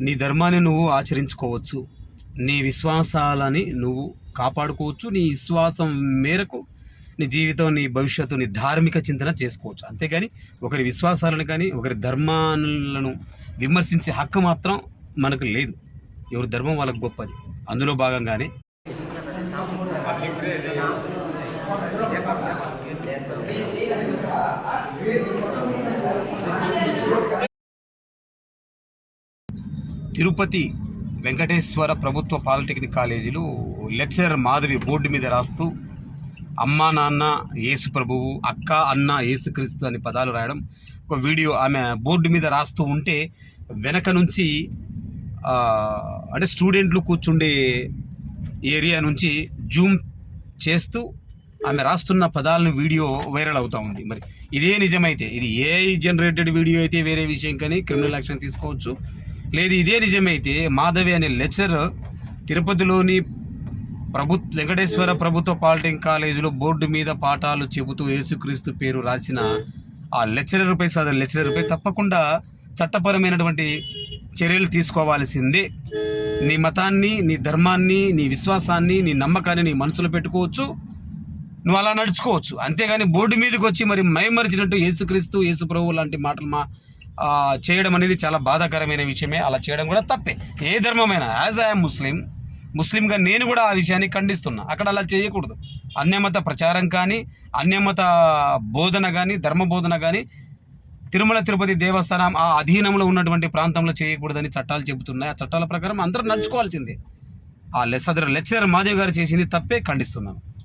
నీ ధర్మాన్ని నువ్వు ఆచరించుకోవచ్చు. నీ విశ్వాసాలని నువ్వు కాపాడుకోవచ్చు. నీ విశ్వాసం మేరకు నీ జీవితం నీ భవిష్యత్తు నీ ధార్మిక చింతన చేసుకోవచ్చు. అంతేగాని ఒకరి విశ్వాసాలను కానీ ఒకరి ధర్మాలను విమర్శించే హక్కు మాత్రం మనకు లేదు. ఎవరి ధర్మం వాళ్ళకి గొప్పది. అందులో భాగంగానే తిరుపతి వెంకటేశ్వర ప్రభుత్వ పాలిటెక్నిక్ కాలేజీలో లెక్చరర్ మాధవి బోర్డు మీద రాస్తూ అమ్మా నాన్న యేసు ప్రభువు అక్క అన్న యేసుక్రీస్తు అని పదాలు రాయడం ఒక వీడియో ఆమె బోర్డు మీద రాస్తూ ఉంటే వెనక నుంచి అంటే స్టూడెంట్లు కూర్చుండే ఏరియా నుంచి జూమ్ చేస్తూ ఆమె రాస్తున్న పదాలను వీడియో వైరల్ అవుతూ ఉంది. మరి ఇదే నిజమైతే ఇది ఏ జనరేటెడ్ వీడియో అయితే వేరే విషయం కానీ క్రిమినల్ యాక్షన్ తీసుకోవచ్చు. లేదు ఇదే నిజమైతే మాధవి అనే లెక్చరర్ తిరుపతిలోని ప్రభుత్వ వెంకటేశ్వర ప్రభుత్వ పాలిటెక్నిక్ కాలేజీలో బోర్డు మీద పాఠాలు చెబుతూ యేసుక్రీస్తు పేరు రాసిన ఆ లెక్చరర్పై సదరు లెక్చరర్పై తప్పకుండా చట్టపరమైనటువంటి చర్యలు తీసుకోవాల్సిందే. నీ మతాన్ని నీ ధర్మాన్ని నీ విశ్వాసాన్ని నీ నమ్మకాన్ని నీ మనసులో పెట్టుకోవచ్చు. నువ్వు అలా నడుచుకోవచ్చు. అంతేగాని బోర్డు మీదకి వచ్చి మరి మైమరిచినట్టు యేసుక్రీస్తు యేసు ప్రభు లాంటి మాటలు మా చేయడం అనేది చాలా బాధాకరమైన విషయమే. అలా చేయడం కూడా తప్పే. ఏ ధర్మమైనా యాజ్ ఐఎమ్ ముస్లిం ముస్లింగా నేను కూడా ఆ విషయాన్ని ఖండిస్తున్నా. అక్కడ అలా చేయకూడదు. అన్యమత ప్రచారం కానీ అన్యమత బోధన కానీ ధర్మ బోధన కానీ తిరుమల తిరుపతి దేవస్థానం ఆ అధీనంలో ఉన్నటువంటి ప్రాంతంలో చేయకూడదని చట్టాలు చెబుతున్నాయి. ఆ చట్టాల ప్రకారం అందరూ నడుచుకోవాల్సిందే. ఆ లెస్ అదర్ లెక్చరర్ మాదేవ్ గారు చేసింది తప్పే ఖండిస్తున్నాను.